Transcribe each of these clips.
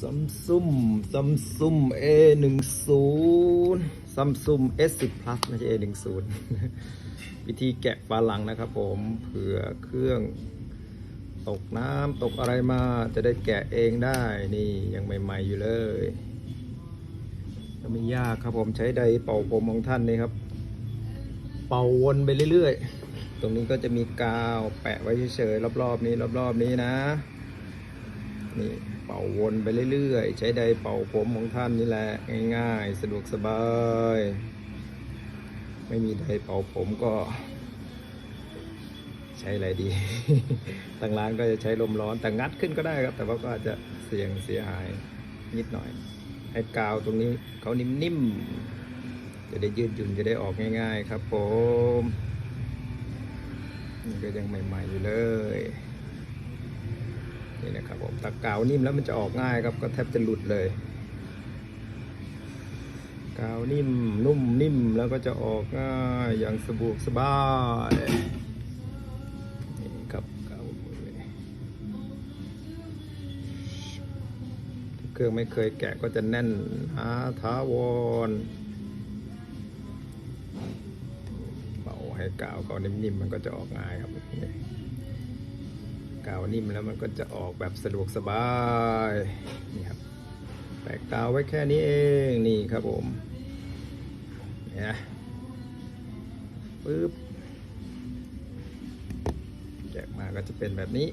ซัมซุมซัมซุม A หนึ่งศูนย์ซัมซุม S สิบ plus ไม่ใช่ A หนึ่งศูนย์วิธีแกะฝาหลังนะครับผมเผื่อเครื่องตกน้ำตกอะไรมาจะได้แกะเองได้นี่ยังใหม่ ๆ อยู่เลยก็ไม่ยากครับผมใช้ไดร์เป่าผมของท่านนี่ครับ เป่าวนไปเรื่อยๆ ตรงนี้ก็จะมีกาวแปะไว้เฉยๆรอบๆนี้รอบๆนี้นะ นี่เป่าวนไปเรื่อยๆ ใช้ไดร์เป่าผมของท่านนี่แหละง่ายๆ สะดวกสบาย ไม่มีไดร์เป่าผมก็ ใช้อะไรดีทางร้านก็จะใช้ลมร้อนแต่งัดขึ้นก็ได้ครับ แต่ว่าก็อาจจะเสี่ยงเสียหายนิดหน่อย ให้กาวตรงนี้เขานิ่มๆ จะได้ยืดหยุ่นจะได้ออกง่าย ๆ ครับผมนี่ก็ยังใหม่ ๆ อยู่เลย นี่นะครับผมตะกาวนิ่มแล้วมันจะออกง่ายครับก็แทบจะหลุดเลย กาวนิ่มนุ่มนิ่มแล้วก็จะออกง่ายอย่างสะดวกสบายนี่ครับกาวเครื่องไม่เคยแกะก็จะแน่นหาถาวรเป่าให้กาวเขานิ่มๆมันก็จะออกง่ายครับนี่ กาวนิ่มแล้วมันก็จะออกแบบสะดวกสบายนี่ครับแปะกาวไว้แค่นี้เองนี่ครับผมเนี่ยปึ๊บแกะมาก็จะเป็นแบบนี้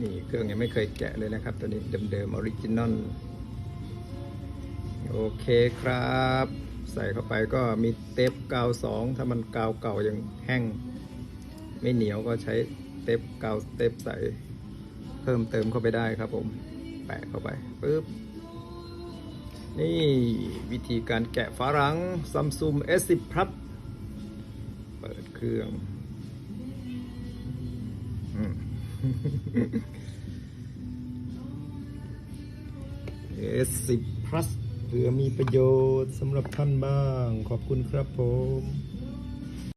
นี่เครื่องยังไม่เคยแกะเลยนะครับ ตัวนี้เดิมๆออริจินอลโอเคครับ ใส่เข้าไปก็มีเทปกาวสองถ้ามันกาวเก่ายังแห้ง ไม่เหนียวก็ใช้เทปกาวเทปใส่เพิ่มเติมเข้าไปได้ครับ ผม แปะเข้าไปปึ๊บนี่วิธีการแกะฝาหลัง Samsung S10 Plus เปิดเครื่องอืม S10 Plus เผื่อมีประโยชน์สำหรับท่านบ้าง ขอบคุณครับผม